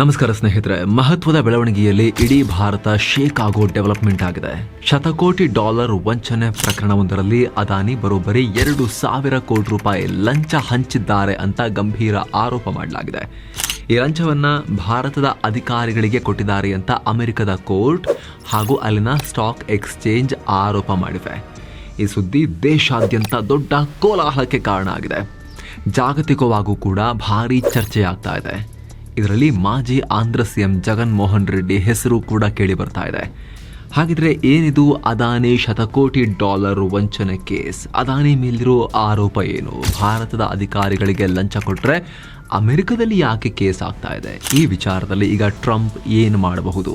ನಮಸ್ಕಾರ ಸ್ನೇಹಿತರೆ, ಮಹತ್ವದ ಬೆಳವಣಿಗೆಯಲ್ಲಿ ಇಡೀ ಭಾರತ ಶೇಕ್ ಆಗೋ ಡೆವಲಪ್ಮೆಂಟ್ ಆಗಿದೆ. ಶತಕೋಟಿ ಡಾಲರ್ ವಂಚನೆ ಪ್ರಕರಣವೊಂದರಲ್ಲಿ ಅದಾನಿ ಬರೋಬ್ಬರಿ ಎರಡು ಸಾವಿರ ಕೋಟಿ ರೂಪಾಯಿ ಲಂಚ ಹಂಚಿದ್ದಾರೆ ಅಂತ ಗಂಭೀರ ಆರೋಪ ಮಾಡಲಾಗಿದೆ. ಈ ಲಂಚವನ್ನು ಭಾರತದ ಅಧಿಕಾರಿಗಳಿಗೆ ಕೊಟ್ಟಿದ್ದಾರೆ ಅಂತ ಅಮೆರಿಕದ ಕೋರ್ಟ್ ಹಾಗೂ ಅಲ್ಲಿನ ಸ್ಟಾಕ್ ಎಕ್ಸ್ಚೇಂಜ್ ಆರೋಪ ಮಾಡಿವೆ. ಈ ಸುದ್ದಿ ದೇಶಾದ್ಯಂತ ದೊಡ್ಡ ಕೋಲಾಹಲಕ್ಕೆ ಕಾರಣ ಆಗಿದೆ. ಜಾಗತಿಕವಾಗೂ ಕೂಡ ಭಾರೀ ಚರ್ಚೆಯಾಗ್ತಾ ಇದೆ. ಇದರಲ್ಲಿ ಮಾಜಿ ಆಂಧ್ರ ಸಿಎಂ ಜಗನ್ ಮೋಹನ್ ರೆಡ್ಡಿ ಹೆಸರು ಕೂಡ ಕೇಳಿ ಬರ್ತಾ ಇದೆ. ಹಾಗಿದ್ರೆ ಏನಿದು ಅದಾನಿ ಶತಕೋಟಿ ಡಾಲರ್ ವಂಚನೆ ಕೇಸ್? ಅದಾನಿ ಮೇಲಿರೋ ಆರೋಪ ಏನು? ಭಾರತದ ಅಧಿಕಾರಿಗಳಿಗೆ ಲಂಚ ಕೊಟ್ರೆ ಅಮೆರಿಕದಲ್ಲಿ ಯಾಕೆ ಕೇಸ್ ಆಗ್ತಾ ಇದೆ? ಈ ವಿಚಾರದಲ್ಲಿ ಈಗ ಟ್ರಂಪ್ ಏನು ಮಾಡಬಹುದು?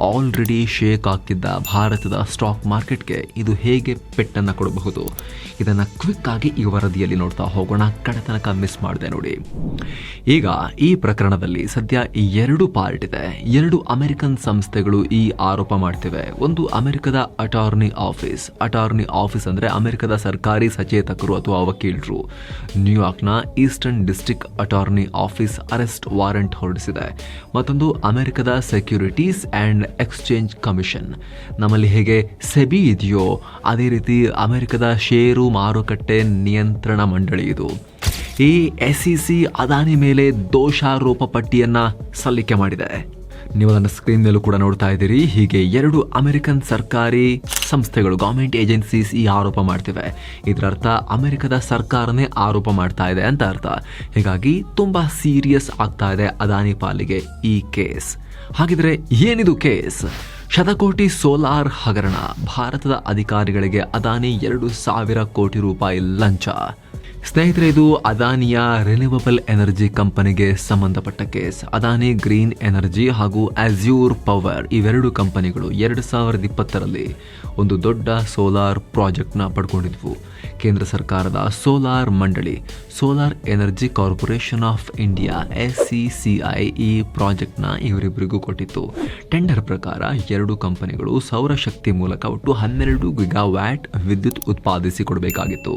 ಆಲ್ರೆಡಿ ಶೇಕ್ ಆಗ್ತಿದ್ದ ಭಾರತದ ಸ್ಟಾಕ್ ಮಾರ್ಕೆಟ್ಗೆ ಇದು ಹೇಗೆ ಪೆಟ್ಟನ್ನು ಕೊಡಬಹುದು? ಇದನ್ನು ಕ್ವಿಕ್ ಆಗಿ ಈ ವರದಿಯಲ್ಲಿ ನೋಡ್ತಾ ಹೋಗೋಣ. ಕಡೆತನಕ ಮಿಸ್ ಮಾಡಿದೆ ನೋಡಿ. ಈಗ ಈ ಪ್ರಕರಣದಲ್ಲಿ ಸದ್ಯ ಎರಡು ಪಾರ್ಟ್ ಇದೆ. ಎರಡು ಅಮೆರಿಕನ್ ಸಂಸ್ಥೆಗಳು ಈ ಆರೋಪ ಮಾಡ್ತಿವೆ. ಒಂದು ಅಮೆರಿಕದ ಅಟಾರ್ನಿ ಆಫೀಸ್ ಅಟಾರ್ನಿ ಆಫೀಸ್ ಅಂದರೆ ಅಮೆರಿಕದ ಸರ್ಕಾರಿ ಸಚೇತಕರು ಅಥವಾ ವಕೀಲರು. ನ್ಯೂಯಾರ್ಕ್ನ eastern district attorney office arrest warrant ಹೊರಡಿಸಿದೆ. ಮತ್ತೊಂದು ಅಮೆರಿಕದ ಸೆಕ್ಯೂರಿಟೀಸ್ ಎಕ್ಸ್ಚೇಂಜ್ ಕಮಿಷನ್ ನಮ್ಮಲ್ಲಿ ಹೇಗೆ ಸೆಬಿ ಇದೆಯೋ, ಅದೇ ರೀತಿ ಅಮೆರಿಕದ ಷೇರು ಮಾರುಕಟ್ಟೆ ನಿಯಂತ್ರಣ ಮಂಡಳಿ ಇದು. ಈ ಎಸ್ ಸಿ ಸಿ ಅದಾನಿ ಮೇಲೆ ದೋಷಾರೋಪ ಪಟ್ಟಿಯನ್ನು ಸಲ್ಲಿಕೆ ಮಾಡಿದೆ. ನೀವು ಅದನ್ನು ಸ್ಕ್ರೀನ್ ಮೇಲೂ ಕೂಡ ನೋಡ್ತಾ ಇದ್ದೀರಿ. ಹೀಗೆ ಎರಡು ಅಮೆರಿಕನ್ ಸರ್ಕಾರಿ ಸಂಸ್ಥೆಗಳು ಗೌರ್ಮೆಂಟ್ ಏಜೆನ್ಸೀಸ್ ಈ ಆರೋಪ ಮಾಡ್ತಿವೆ. ಇದರರ್ಥ ಅಮೆರಿಕದ ಸರ್ಕಾರನೇ ಆರೋಪ ಮಾಡ್ತಾ ಇದೆ ಅಂತ ಅರ್ಥ. ಹೀಗಾಗಿ ತುಂಬ ಸೀರಿಯಸ್ ಆಗ್ತಾ ಇದೆ ಅದಾನಿ ಪಾಲಿಗೆ ಈ ಕೇಸ್ ಹಾಗಿದ್ರೆ ಏನಿದು ಕೇಸ್? ಶತಕೋಟಿ ಸೋಲಾರ್ ಹಗರಣ ಭಾರತದ ಅಧಿಕಾರಿಗಳಿಗೆ ಅದಾನಿ ಎರಡು ಸಾವಿರ ಕೋಟಿ ರೂಪಾಯಿ ಲಂಚ. ಸ್ನೇಹಿತರೆ, ಇದು ಅದಾನಿಯ ರಿನ್ಯೂವಬಲ್ ಎನರ್ಜಿ ಕಂಪನಿಗೆ ಸಂಬಂಧಪಟ್ಟ ಕೇಸ್. ಅದಾನಿ ಗ್ರೀನ್ ಎನರ್ಜಿ ಹಾಗೂ ಅಜ್ಯೂರ್ ಪವರ್ ಇವೆರಡು ಕಂಪನಿಗಳು ಎರಡು ಸಾವಿರದ ಇಪ್ಪತ್ತರಲ್ಲಿ ಒಂದು ದೊಡ್ಡ ಸೋಲಾರ್ ಪ್ರಾಜೆಕ್ಟ್ನ ಪಡ್ಕೊಂಡಿದ್ವು. ಕೇಂದ್ರ ಸರ್ಕಾರದ ಸೋಲಾರ್ ಮಂಡಳಿ, solar energy corporation of India S C C ಈ ಪ್ರಾಜೆಕ್ಟ್ನ ಇವರಿಬ್ಬರಿಗೂ ಕೊಟ್ಟಿತ್ತು. ಟೆಂಡರ್ ಪ್ರಕಾರ ಎರಡು ಕಂಪನಿಗಳು ಸೌರಶಕ್ತಿ ಮೂಲಕ ಒಟ್ಟು ಹನ್ನೆರಡು ಗಿಗಾವ್ಯಾಟ್ ವಿದ್ಯುತ್ ಉತ್ಪಾದಿಸಿ ಕೊಡಬೇಕಾಗಿತ್ತು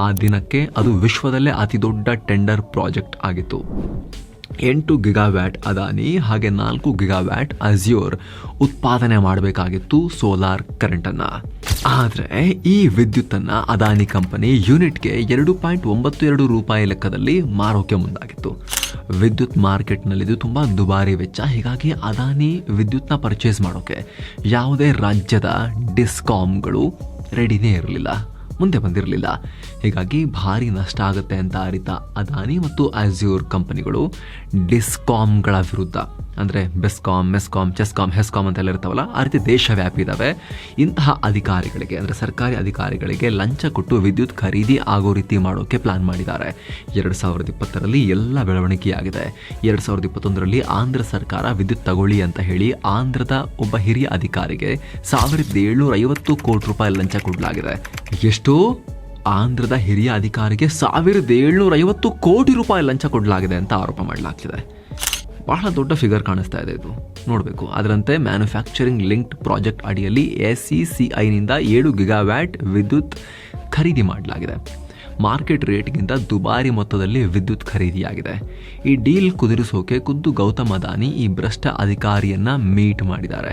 ಆ ದಿನಕ್ಕೆ ಅದು ವಿಶ್ವದಲ್ಲೇ ಅತಿ ದೊಡ್ಡ ಟೆಂಡರ್ ಪ್ರಾಜೆಕ್ಟ್ ಆಗಿತ್ತು. ಎಂಟು ಗಿಗಾವ್ಯಾಟ್ ಅದಾನಿ, ಹಾಗೆ ನಾಲ್ಕು ಗಿಗಾವ್ಯಾಟ್ ಅಜ್ಯೂರ್ ಉತ್ಪಾದನೆ ಮಾಡಬೇಕಾಗಿತ್ತು ಸೋಲಾರ್ ಕರೆಂಟನ್ನು. ಆದರೆ ಈ ವಿದ್ಯುತ್ತನ್ನು ಅದಾನಿ ಕಂಪನಿ ಯೂನಿಟ್ಗೆ ಎರಡು ಪಾಯಿಂಟ್ ಒಂಬತ್ತು ಎರಡು ರೂಪಾಯಿ ಲೆಕ್ಕದಲ್ಲಿ ಮಾರೋಕೆ ಮುಂದಾಗಿತ್ತು. ವಿದ್ಯುತ್ ಮಾರ್ಕೆಟ್ನಲ್ಲಿ ಇದು ತುಂಬ ದುಬಾರಿ ವೆಚ್ಚ, ಹೀಗಾಗಿ ಅದಾನಿ ವಿದ್ಯುತ್ನ ಪರ್ಚೇಸ್ ಮಾಡೋಕೆ ಯಾವುದೇ ರಾಜ್ಯದ ಡಿಸ್ಕಾಮ್ಗಳು ರೆಡಿನೇ ಇರಲಿಲ್ಲ. ಮುಂದೆ ಬಂದಿರಲಿಲ್ಲ. ಹೀಗಾಗಿ ಭಾರಿ ನಷ್ಟ ಆಗುತ್ತೆ ಅಂತ ಅರಿತ ಅದಾನಿ ಮತ್ತು ಅಜ್ಯೂರ್ ಕಂಪನಿಗಳು ಡಿಸ್ಕಾಮ್ಗಳ ವಿರುದ್ಧ. ಅಂದರೆ ಬೆಸ್ಕಾಮ್ ಮೆಸ್ಕಾಮ್ ಚೆಸ್ಕಾಮ್ ಹೆಸ್ಕಾಮ್ ಅಂತೆಲ್ಲ ಇರ್ತಾವಲ್ಲ, ಆ ರೀತಿ ದೇಶವ್ಯಾಪಿ ಇದ್ದಾವೆ ಇಂತಹ ಅಧಿಕಾರಿಗಳಿಗೆ, ಅಂದರೆ ಸರ್ಕಾರಿ ಅಧಿಕಾರಿಗಳಿಗೆ ಲಂಚ ಕೊಟ್ಟು ವಿದ್ಯುತ್ ಖರೀದಿ ಆಗೋ ರೀತಿ ಮಾಡೋಕೆ ಪ್ಲಾನ್ ಮಾಡಿದ್ದಾರೆ. ಎರಡು ಸಾವಿರದ ಇಪ್ಪತ್ತರಲ್ಲಿ ಎಲ್ಲ ಬೆಳವಣಿಗೆಯಾಗಿದೆ. ಎರಡು ಸಾವಿರದ ಇಪ್ಪತ್ತೊಂದರಲ್ಲಿ ಆಂಧ್ರ ಸರ್ಕಾರ ವಿದ್ಯುತ್ ತಗೊಳ್ಳಿ ಅಂತ ಹೇಳಿ ಆಂಧ್ರದ ಒಬ್ಬ ಹಿರಿಯ ಅಧಿಕಾರಿಗೆ ಸಾವಿರದ ಏಳ್ನೂರ ಐವತ್ತು ಕೋಟಿ ರೂಪಾಯಿ ಲಂಚ ಕೊಡಲಾಗಿದೆ. ಎಷ್ಟು ಆಂಧ್ರದ ಹಿರಿಯ ಅಧಿಕಾರಿಗೆ ಸಾವಿರದ ಏಳ್ನೂರ ಐವತ್ತು ಕೋಟಿ ರೂಪಾಯಿ ಲಂಚ ಕೊಡಲಾಗಿದೆ ಅಂತ ಆರೋಪ ಮಾಡಲಾಗ್ತಿದೆ. ಬಹಳ ದೊಡ್ಡ ಫಿಗರ್ ಕಾಣಿಸ್ತಾ ಇದೆ ಇದು. ನೋಡಬೇಕು. ಅದರಂತೆ ಮ್ಯಾನುಫ್ಯಾಕ್ಚರಿಂಗ್ ಲಿಂಕ್ಡ್ ಪ್ರಾಜೆಕ್ಟ್ ಅಡಿಯಲ್ಲಿ ಎಸ್ ಸಿ ಸಿ ಐನಿಂದ ಏಳು ಗಿಗಾವ್ಯಾಟ್ ವಿದ್ಯುತ್ ಖರೀದಿ ಮಾಡಲಾಗಿದೆ. ಮಾರ್ಕೆಟ್ ರೇಟ್ಗಿಂತ ದುಬಾರಿ ಮೊತ್ತದಲ್ಲಿ ವಿದ್ಯುತ್ ಖರೀದಿಯಾಗಿದೆ. ಈ ಡೀಲ್ ಕುದುರಿಸೋಕೆ ಖುದ್ದು ಗೌತಮ್ ಅದಾನಿ ಈ ಭ್ರಷ್ಟ ಅಧಿಕಾರಿಯನ್ನ ಮೀಟ್ ಮಾಡಿದ್ದಾರೆ.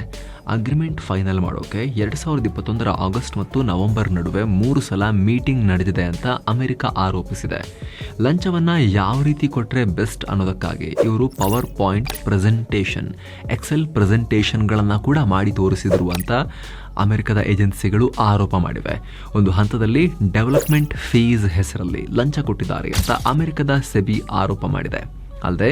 ಅಗ್ರಿಮೆಂಟ್ ಫೈನಲ್ ಮಾಡೋಕೆ ಎರಡು ಸಾವಿರದ ಇಪ್ಪತ್ತೊಂದರ ಆಗಸ್ಟ್ ಮತ್ತು ನವೆಂಬರ್ ನಡುವೆ ಮೂರು ಸಲ ಮೀಟಿಂಗ್ ನಡೆದಿದೆ ಅಂತ ಅಮೆರಿಕ ಆರೋಪಿಸಿದೆ. ಲಂಚವನ್ನ ಯಾವ ರೀತಿ ಕೊಟ್ಟರೆ ಬೆಸ್ಟ್ ಅನ್ನೋದಕ್ಕಾಗಿ ಇವರು ಪವರ್ ಪಾಯಿಂಟ್ ಪ್ರೆಸೆಂಟೇಷನ್, ಎಕ್ಸೆಲ್ ಪ್ರೆಸೆಂಟೇಷನ್ಗಳನ್ನು ಕೂಡ ಮಾಡಿ ತೋರಿಸಿದ್ರು ಅಂತ ಅಮೆರಿಕದ ಏಜೆನ್ಸಿಗಳು ಆರೋಪ ಮಾಡಿವೆ. ಒಂದು ಹಂತದಲ್ಲಿ ಡೆವಲಪ್ಮೆಂಟ್ ಫೀಸ್ ಹೆಸರಲ್ಲಿ ಲಂಚ ಕೊಟ್ಟಿದ್ದಾರೆ ಅಂತ ಅಮೆರಿಕದ ಸೆಬಿ ಆರೋಪ ಮಾಡಿದೆ. ಅಲ್ಲದೆ,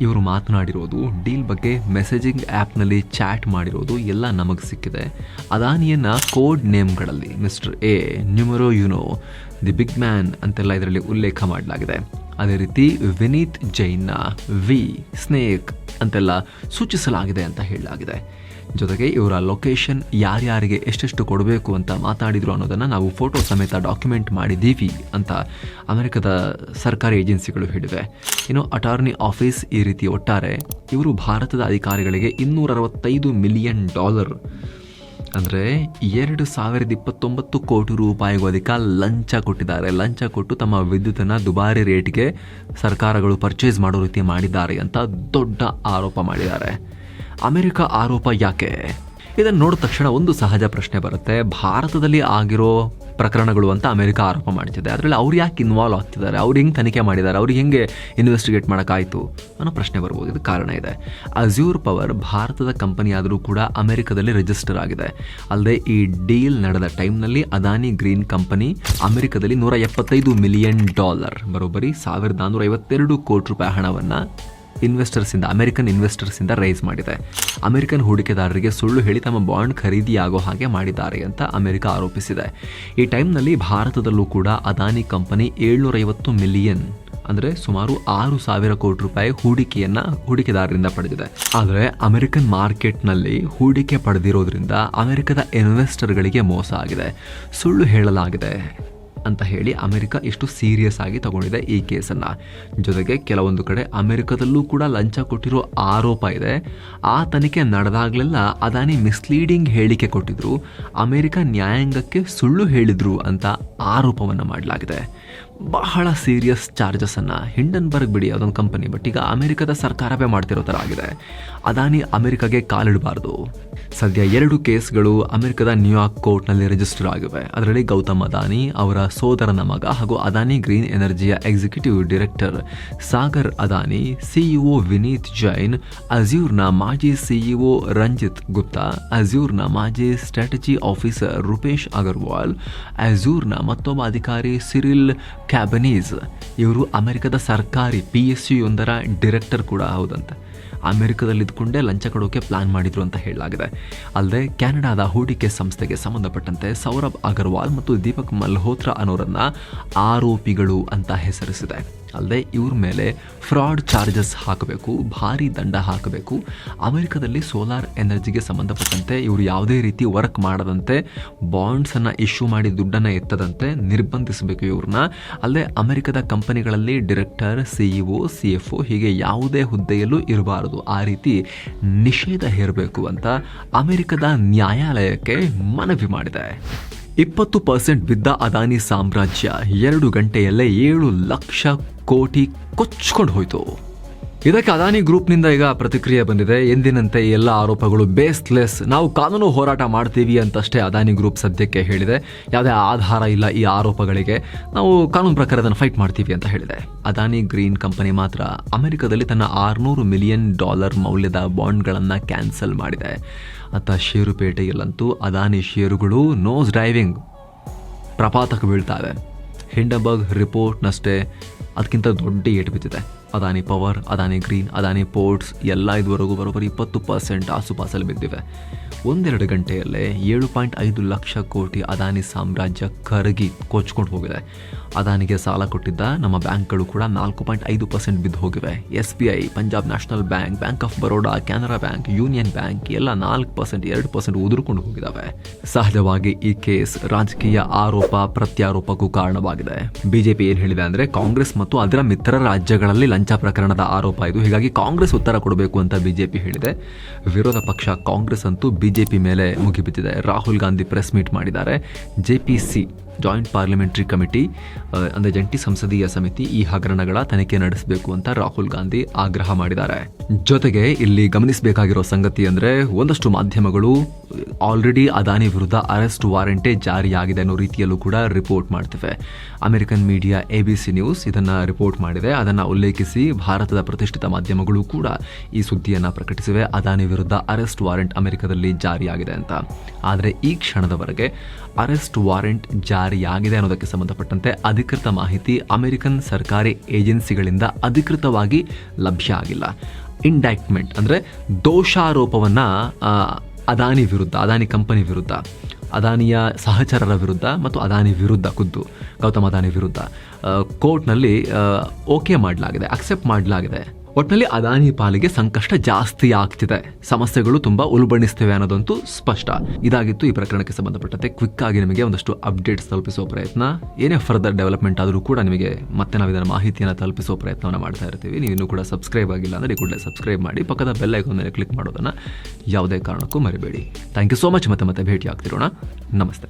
ಇವರು ಮಾತನಾಡಿರೋದು ಡೀಲ್ ಬಗ್ಗೆ ಮೆಸೇಜಿಂಗ್ ಆ್ಯಪ್ನಲ್ಲಿ ಚಾಟ್ ಮಾಡಿರೋದು ಎಲ್ಲ ನಮಗೆ ಸಿಕ್ಕಿದೆ. ಅದಾನಿಯನ್ನ code ನೇಮ್ಗಳಲ್ಲಿ mister A numero uno, the big man ಅಂತೆಲ್ಲ ಇದರಲ್ಲಿ ಉಲ್ಲೇಖ ಮಾಡಲಾಗಿದೆ. ಅದೇ ರೀತಿ ವಿನೀತ್ ಜೈನ್ನ, ವಿ ಸ್ನೇಕ್ ಅಂತೆಲ್ಲ ಸೂಚಿಸಲಾಗಿದೆ ಅಂತ ಹೇಳಲಾಗಿದೆ. ಜೊತೆಗೆ ಇವರ ಲೊಕೇಶನ್ ಯಾರ್ಯಾರಿಗೆ ಎಷ್ಟೆಷ್ಟು ಕೊಡಬೇಕು ಅಂತ ಮಾತಾಡಿದ್ರು ಅನ್ನೋದನ್ನು ನಾವು ಫೋಟೋ ಸಮೇತ ಡಾಕ್ಯುಮೆಂಟ್ ಮಾಡಿದ್ದೀವಿ ಅಂತ ಅಮೆರಿಕದ ಸರ್ಕಾರಿ ಏಜೆನ್ಸಿಗಳು ಹೇಳಿವೆ. ಇನ್ನು ಅಟಾರ್ನಿ ಆಫೀಸ್ ಈ ರೀತಿ ಒಟ್ಟಾರೆ ಇವರು ಭಾರತದ ಅಧಿಕಾರಿಗಳಿಗೆ ಇನ್ನೂರ ಅರವತ್ತೈದು ಮಿಲಿಯನ್ ಡಾಲರ್ ಅಂದರೆ ಎರಡು ಸಾವಿರದ ಇಪ್ಪತ್ತೊಂಬತ್ತು ಕೋಟಿ ರೂಪಾಯಿಗೂ ಅಧಿಕ ಲಂಚ ಕೊಟ್ಟಿದ್ದಾರೆ. ಲಂಚ ಕೊಟ್ಟು ತಮ್ಮ ವಿದ್ಯುತ್ತನ್ನು ದುಬಾರಿ ರೇಟ್ಗೆ ಸರ್ಕಾರಗಳು ಪರ್ಚೇಸ್ ಮಾಡೋ ರೀತಿ ಮಾಡಿದ್ದಾರೆ ಅಂತ ದೊಡ್ಡ ಆರೋಪ ಮಾಡಿದ್ದಾರೆ. ಅಮೆರಿಕ ಆರೋಪ ಯಾಕೆ? ಇದನ್ನು ನೋಡಿದ ತಕ್ಷಣ ಒಂದು ಸಹಜ ಪ್ರಶ್ನೆ ಬರುತ್ತೆ. ಭಾರತದಲ್ಲಿ ಆಗಿರೋ ಪ್ರಕರಣಗಳು ಅಂತ ಅಮೆರಿಕ ಆರೋಪ ಮಾಡ್ತಿದೆ ಅದರಲ್ಲಿ ಅವ್ರು ಯಾಕೆ ಇನ್ವಾಲ್ವ್ ಆಗ್ತಿದ್ದಾರೆ? ಅವ್ರು ಹೆಂಗೆ ತನಿಖೆ ಮಾಡಿದ್ದಾರೆ? ಅವ್ರಿಗೆ ಹೆಂಗೆ ಇನ್ವೆಸ್ಟಿಗೇಟ್ ಮಾಡೋಕ್ಕಾಯಿತು ಅನ್ನೋ ಪ್ರಶ್ನೆ ಬರ್ಬೋದು. ಇದು ಕಾರಣ ಇದೆ. ಅಜ್ಯೂರ್ ಪವರ್ ಭಾರತದ ಕಂಪನಿ ಆದರೂ ಕೂಡ ಅಮೆರಿಕದಲ್ಲಿ ರಿಜಿಸ್ಟರ್ ಆಗಿದೆ. ಅಲ್ಲದೆ ಈ ಡೀಲ್ ನಡೆದ ಟೈಮ್ನಲ್ಲಿ ಅದಾನಿ ಗ್ರೀನ್ ಕಂಪನಿ ಅಮೆರಿಕದಲ್ಲಿ ನೂರ ಎಪ್ಪತ್ತೈದು ಮಿಲಿಯನ್ ಡಾಲರ್ ಬರೋಬ್ಬರಿ ಸಾವಿರದ ಐವತ್ತೆರಡು ಕೋಟಿ ರೂಪಾಯಿ ಹಣವನ್ನು ಇನ್ವೆಸ್ಟರ್ಸಿಂದ ಅಮೆರಿಕನ್ ಇನ್ವೆಸ್ಟರ್ಸಿಂದ ರೈಸ್ ಮಾಡಿದೆ. ಅಮೆರಿಕನ್ ಹೂಡಿಕೆದಾರರಿಗೆ ಸುಳ್ಳು ಹೇಳಿ ತಮ್ಮ ಬಾಂಡ್ ಖರೀದಿಯಾಗೋ ಹಾಗೆ ಮಾಡಿದ್ದಾರೆ ಅಂತ ಅಮೆರಿಕ ಆರೋಪಿಸಿದೆ. ಈ ಟೈಮ್ನಲ್ಲಿ ಭಾರತದಲ್ಲೂ ಕೂಡ ಅದಾನಿ ಕಂಪನಿ ಏಳ್ನೂರೈವತ್ತು ಮಿಲಿಯನ್, ಅಂದರೆ ಸುಮಾರು ಆರು ಸಾವಿರ ಕೋಟಿ ರೂಪಾಯಿ ಹೂಡಿಕೆಯನ್ನು ಹೂಡಿಕೆದಾರರಿಂದ ಪಡೆದಿದೆ. ಆದರೆ ಅಮೆರಿಕನ್ ಮಾರ್ಕೆಟ್ನಲ್ಲಿ ಹೂಡಿಕೆ ಪಡೆದಿರೋದ್ರಿಂದ ಅಮೆರಿಕದ ಇನ್ವೆಸ್ಟರ್ಗಳಿಗೆ ಮೋಸ ಆಗಿದೆ. ಸುಳ್ಳು ಹೇಳಲಾಗಿದೆ. ಅಂತ ಹೇಳಿ ಅಮೆರಿಕ ಎಷ್ಟು ಸೀರಿಯಸ್ ಆಗಿ ತಗೊಂಡಿದೆ ಈ ಕೇಸನ್ನು. ಜೊತೆಗೆ ಕೆಲವೊಂದು ಕಡೆ ಅಮೆರಿಕದಲ್ಲೂ ಕೂಡ ಲಂಚ ಕೊಟ್ಟಿರೋ ಆರೋಪ ಇದೆ. ಆ ತನಿಖೆ ನಡೆದಾಗಲೆಲ್ಲ ಅದಾನಿ ಮಿಸ್ಲೀಡಿಂಗ್ ಹೇಳಿಕೆ ಕೊಟ್ಟಿದ್ರು. ಅಮೆರಿಕ ನ್ಯಾಯಾಂಗಕ್ಕೆ ಸುಳ್ಳು ಹೇಳಿದ್ರು ಅಂತ ಆರೋಪವನ್ನು ಮಾಡಲಾಗಿದೆ. ಬಹಳ ಸೀರಿಯಸ್ ಚಾರ್ಜಸನ್ನು ಹಿಂಡನ್ಬರ್ಗ್ ಬಿಡಿ ಅದೊಂದು ಕಂಪನಿ ಬಟ್ ಈಗ ಅಮೆರಿಕದ ಸರ್ಕಾರವೇ ಮಾಡ್ತಿರೋ ಥರ ಆಗಿದೆ. ಅದಾನಿ ಅಮೆರಿಕಗೆ ಕಾಲಿಡಬಾರ್ದು. ಸದ್ಯ ಎರಡು ಕೇಸ್ಗಳು ಅಮೆರಿಕದ ನ್ಯೂಯಾರ್ಕ್ ಕೋರ್ಟ್ನಲ್ಲಿ ರಿಜಿಸ್ಟರ್ ಆಗಿವೆ. ಅದರಲ್ಲಿ ಗೌತಮ್ ಅದಾನಿ, ಅವರ ಸೋದರನ ಮಗ ಹಾಗೂ Adani green ಎನರ್ಜಿಯ executive director Sagar Adani CEO Vineet Jain ಅಜ್ಯೂರ್ನ ಮಾಜಿ ಸಿಇಒ ರಂಜಿತ್ ಗುಪ್ತಾ ಅಜ್ಯೂರ್ನ ಮಾಜಿ ಸ್ಟ್ರಾಟಜಿ ಆಫೀಸರ್ ರೂಪೇಶ್ ಅಗರ್ವಾಲ್ ಅಜ್ಯೂರ್ನ ಮತ್ತೊಬ್ಬ ಅಧಿಕಾರಿ ಸಿರಿಲ್ ಕ್ಯಾಬನೀಸ್ ಇವರು ಅಮೆರಿಕದ ಸರ್ಕಾರಿ ಪಿ ಎಸ್ ಯೊಂದರ ಡಿರೆಕ್ಟರ್ ಕೂಡ ಹೌದಂತೆ. ಅಮೆರಿಕದಲ್ಲಿ ಇದ್ಕೊಂಡೇ ಲಂಚ ಕೊಡೋಕೆ ಪ್ಲಾನ್ ಮಾಡಿದ್ರು ಅಂತ ಹೇಳಲಾಗಿದೆ. ಅಲ್ಲದೆ ಕೆನಡಾದ ಹೂಡಿಕೆ ಸಂಸ್ಥೆಗೆ ಸಂಬಂಧಪಟ್ಟಂತೆ ಸೌರಭ್ ಅಗರ್ವಾಲ್ ಮತ್ತು ದೀಪಕ್ ಮಲ್ಹೋತ್ರಾ ಅನ್ನೋರನ್ನು ಆರೋಪಿಗಳು ಅಂತ ಹೆಸರಿಸಿದೆ. ಅಲ್ಲದೆ ಇವ್ರ ಮೇಲೆ ಫ್ರಾಡ್ ಚಾರ್ಜಸ್ ಹಾಕಬೇಕು, ಭಾರಿ ದಂಡ ಹಾಕಬೇಕು. ಅಮೆರಿಕದಲ್ಲಿ ಸೋಲಾರ್ ಎನರ್ಜಿಗೆ ಸಂಬಂಧಪಟ್ಟಂತೆ ಇವರು ಯಾವುದೇ ರೀತಿ ವರ್ಕ್ ಮಾಡದಂತೆ ಬಾಂಡ್ಸನ್ನು ಇಶ್ಯೂ ಮಾಡಿ ದುಡ್ಡನ್ನು ಎತ್ತದಂತೆ ನಿರ್ಬಂಧಿಸಬೇಕು ಇವ್ರನ್ನ. ಅಲ್ಲದೆ ಅಮೆರಿಕದ ಕಂಪನಿಗಳಲ್ಲಿ director CEO C F O ಹೀಗೆ ಯಾವುದೇ ಹುದ್ದೆಯಲ್ಲೂ ಇರಬಾರದು. ಆ ರೀತಿ ನಿಷೇಧ ಹೇರಬೇಕು ಅಂತ ಅಮೆರಿಕದ ನ್ಯಾಯಾಲಯಕ್ಕೆ ಮನವಿ ಮಾಡಿದೆ. ಇಪ್ಪತ್ತು ಪರ್ಸೆಂಟ್ ಬಿದ್ದ ಅದಾನಿ ಸಾಮ್ರಾಜ್ಯ ಎರಡು ಗಂಟೆಯಲ್ಲೇ ಏಳು ಲಕ್ಷ ಕೋಟಿ ಕೊಚ್ಕೊಂಡು ಹೋಯಿತು. ಇದಕ್ಕೆ ಅದಾನಿ ಗ್ರೂಪ್ನಿಂದ ಈಗ ಪ್ರತಿಕ್ರಿಯೆ ಬಂದಿದೆ. ಎಂದಿನಂತೆ ಎಲ್ಲ ಆರೋಪಗಳು ಬೇಸ್ಲೆಸ್ ನಾವು ಕಾನೂನು ಹೋರಾಟ ಮಾಡ್ತೀವಿ ಅಂತಷ್ಟೇ ಅದಾನಿ ಗ್ರೂಪ್ ಸದ್ಯಕ್ಕೆ ಹೇಳಿದೆ. ಯಾವುದೇ ಆಧಾರ ಇಲ್ಲ ಈ ಆರೋಪಗಳಿಗೆ. ನಾವು ಕಾನೂನು ಪ್ರಕಾರ ಅದನ್ನು ಫೈಟ್ ಮಾಡ್ತೀವಿ ಅಂತ ಹೇಳಿದೆ. ಅದಾನಿ ಗ್ರೀನ್ ಕಂಪನಿ ಮಾತ್ರ ಅಮೆರಿಕದಲ್ಲಿ ತನ್ನ ಆರುನೂರು ಮಿಲಿಯನ್ ಡಾಲರ್ ಮೌಲ್ಯದ ಬಾಂಡ್ಗಳನ್ನು ಕ್ಯಾನ್ಸಲ್ ಮಾಡಿದೆ. ಅತ್ತ ಷೇರುಪೇಟೆಯಲ್ಲಂತೂ ಅದಾನಿ ಷೇರುಗಳು ನೋಸ್ ಡ್ರೈವಿಂಗ್ ಪ್ರಪಾತಕ್ಕೆ ಬೀಳ್ತಾವೆ. ಹಿಂಡಬರ್ಗ್ ರಿಪೋರ್ಟ್ನಷ್ಟೇ ಅದಕ್ಕಿಂತ ದೊಡ್ಡ ಏಟು ಬಿದ್ದಿದೆ. Adani power, Adani green, Adani ports, ಎಲ್ಲ ಇದುವರೆಗೂ ಬರೋಬ್ಬರಿ ಇಪ್ಪತ್ತು ಪರ್ಸೆಂಟ್ ಆಸುಪಾಸಲ್ಲಿ ಬಿದ್ದಿವೆ. ಒಂದೆರಡು ಗಂಟೆಯಲ್ಲೇ ಏಳು ಪಾಯಿಂಟ್ ಐದು ಲಕ್ಷ ಕೋಟಿ ಅದಾನಿ ಸಾಮ್ರಾಜ್ಯ ಕರಗಿ ಕೊಚ್ಕೊಂಡು ಹೋಗಿದೆ. ಅದಾನಿಗೆ ಸಾಲ ಕೊಟ್ಟಿದ್ದ ನಮ್ಮ ಬ್ಯಾಂಕ್ಗಳು ಕೂಡ ನಾಲ್ಕು ಪಾಯಿಂಟ್ ಐದು ಪರ್ಸೆಂಟ್ ಬಿದ್ದು ಹೋಗಿವೆ. S B I, Punjab national bank bank of Baroda, Canara bank, union bank, ಎಲ್ಲ ನಾಲ್ಕು ಪರ್ಸೆಂಟ್, ಎರಡು ಪರ್ಸೆಂಟ್ ಉದುರ್ಕೊಂಡು ಹೋಗಿದ್ದಾವೆ ಸಹಜವಾಗಿ ಈ ಕೇಸ್ ರಾಜಕೀಯ ಆರೋಪ, ಪ್ರತ್ಯಾರೋಪಕ್ಕೂ ಕಾರಣವಾಗಿದೆ. ಬಿಜೆಪಿ ಏನು ಹೇಳಿದೆ ಅಂದ್ರೆ ಕಾಂಗ್ರೆಸ್ ಮತ್ತು ಅದರ ಮಿತ್ರ ರಾಜ್ಯಗಳಲ್ಲಿ ಲಂಚ ಪ್ರಕರಣದ ಆರೋಪ ಇದು. ಹೀಗಾಗಿ ಕಾಂಗ್ರೆಸ್ ಉತ್ತರ ಕೊಡಬೇಕು ಅಂತ ಬಿಜೆಪಿ ಹೇಳಿದೆ. ವಿರೋಧ ಪಕ್ಷ ಕಾಂಗ್ರೆಸ್ ಅಂತೂ ಬಿಜೆಪಿ ಮೇಲೆ ಮುಗಿಬಿದ್ದಿದೆ. ರಾಹುಲ್ ಗಾಂಧಿ ಪ್ರೆಸ್ ಮೀಟ್ ಮಾಡಿದ್ದಾರೆ. ಜೆಪಿಸಿ ಜಾಯಿಂಟ್ ಪಾರ್ಲಿಮೆಂಟ್ರಿ ಕಮಿಟಿ ಅಂದರೆ ಜಂಟಿ ಸಂಸದೀಯ ಸಮಿತಿ ಈ ಹಗರಣಗಳ ತನಿಖೆ ನಡೆಸಬೇಕು ಅಂತ ರಾಹುಲ್ ಗಾಂಧಿ ಆಗ್ರಹ ಮಾಡಿದ್ದಾರೆ. ಜೊತೆಗೆ ಇಲ್ಲಿ ಗಮನಿಸಬೇಕಾಗಿರೋ ಸಂಗತಿ ಅಂದರೆ ಒಂದಷ್ಟು ಮಾಧ್ಯಮಗಳು ಆಲ್ರೆಡಿ ಅದಾನಿ ವಿರುದ್ಧ ಅರೆಸ್ಟ್ ವಾರೆಂಟೇ ಜಾರಿಯಾಗಿದೆ ಅನ್ನೋ ರೀತಿಯಲ್ಲೂ ಕೂಡ report ಮಾಡ್ತಿವೆ. American media A B C news ಇದನ್ನು ರಿಪೋರ್ಟ್ ಮಾಡಿದೆ. ಅದನ್ನ ಉಲ್ಲೇಖಿಸಿ ಭಾರತದ ಪ್ರತಿಷ್ಠಿತ ಮಾಧ್ಯಮಗಳು ಕೂಡ ಈ ಸುದ್ದಿಯನ್ನು ಪ್ರಕಟಿಸಿವೆ. ಅದಾನಿ ವಿರುದ್ಧ ಅರೆಸ್ಟ್ ವಾರೆಂಟ್ ಅಮೆರಿಕದಲ್ಲಿ ಜಾರಿಯಾಗಿದೆ ಅಂತ. ಆದರೆ ಈ ಕ್ಷಣದವರೆಗೆ ಅರೆಸ್ಟ್ ವಾರೆಂಟ್ ಜಾರಿಯಾಗಿದೆ ಅನ್ನೋದಕ್ಕೆ ಸಂಬಂಧಪಟ್ಟಂತೆ ಅಧಿಕೃತ ಮಾಹಿತಿ ಅಮೆರಿಕನ್ ಸರ್ಕಾರಿ ಏಜೆನ್ಸಿಗಳಿಂದ ಅಧಿಕೃತವಾಗಿ ಲಭ್ಯ ಆಗಿಲ್ಲ. ಇಂಡೈಕ್ಟ್ಮೆಂಟ್ ಅಂದರೆ ದೋಷಾರೋಪವನ್ನು ಅದಾನಿ ವಿರುದ್ಧ, ಅದಾನಿ ಕಂಪನಿ ವಿರುದ್ಧ, ಅದಾನಿಯ ಸಹಚರರ ವಿರುದ್ಧ ಮತ್ತು ಅದಾನಿ ವಿರುದ್ಧ ಖುದ್ದು, ಗೌತಮ್ ಅದಾನಿ ವಿರುದ್ಧ ಕೋರ್ಟ್ನಲ್ಲಿ ಓಕೆ ಮಾಡಲಾಗಿದೆ ಅಕ್ಸೆಪ್ಟ್ ಮಾಡಲಾಗಿದೆ. ಒಟ್ಟಿನಲ್ಲಿ ಅದಾನಿ ಪಾಲಿಗೆ ಸಂಕಷ್ಟ ಜಾಸ್ತಿ ಆಗ್ತಿದೆ. ಸಮಸ್ಯೆಗಳು ತುಂಬಾ ಉಲ್ಬಣಿಸ್ತವೆ ಅನ್ನೋದಂತೂ ಸ್ಪಷ್ಟ. ಇದಾಗಿತ್ತು ಈ ಪ್ರಕರಣಕ್ಕೆ ಸಂಬಂಧಪಟ್ಟಂತೆ ಕ್ವಿಕ್ ಆಗಿ ನಿಮಗೆ ಒಂದಷ್ಟು ಅಪ್ಡೇಟ್ಸ್ ತಲುಪಿಸುವ ಪ್ರಯತ್ನ. ಏನೇ ಫರ್ದರ್ ಡೆವಲಪ್ಮೆಂಟ್ ಆದರೂ ಕೂಡ ನಿಮಗೆ ಮತ್ತೆ ನಾವು ಇದರ ಮಾಹಿತಿಯನ್ನು ತಲುಪಿಸುವ ಪ್ರಯತ್ನವನ್ನು ಮಾಡ್ತಾ ಇರ್ತೀವಿ. ನೀವು ಇನ್ನೂ ಕೂಡ ಸಬ್ಸ್ಕ್ರೈಬ್ ಆಗಿಲ್ಲ ಅಂದರೆ ಕೂಡಲೇ ಸಬ್ಸ್ಕ್ರೈಬ್ ಮಾಡಿ, ಪಕ್ಕದ ಬೆಲ್ ಐಕಾನ್ ಮೇಲೆ ಕ್ಲಿಕ್ ಮಾಡೋದನ್ನು ಯಾವುದೇ ಕಾರಣಕ್ಕೂ ಮರಿಬೇಡಿ. ಥ್ಯಾಂಕ್ ಯು ಸೋ ಮಚ್ ಮತ್ತೆ ಮತ್ತೆ ಭೇಟಿ ಆಗ್ತಿರೋಣ ನಮಸ್ತೆ.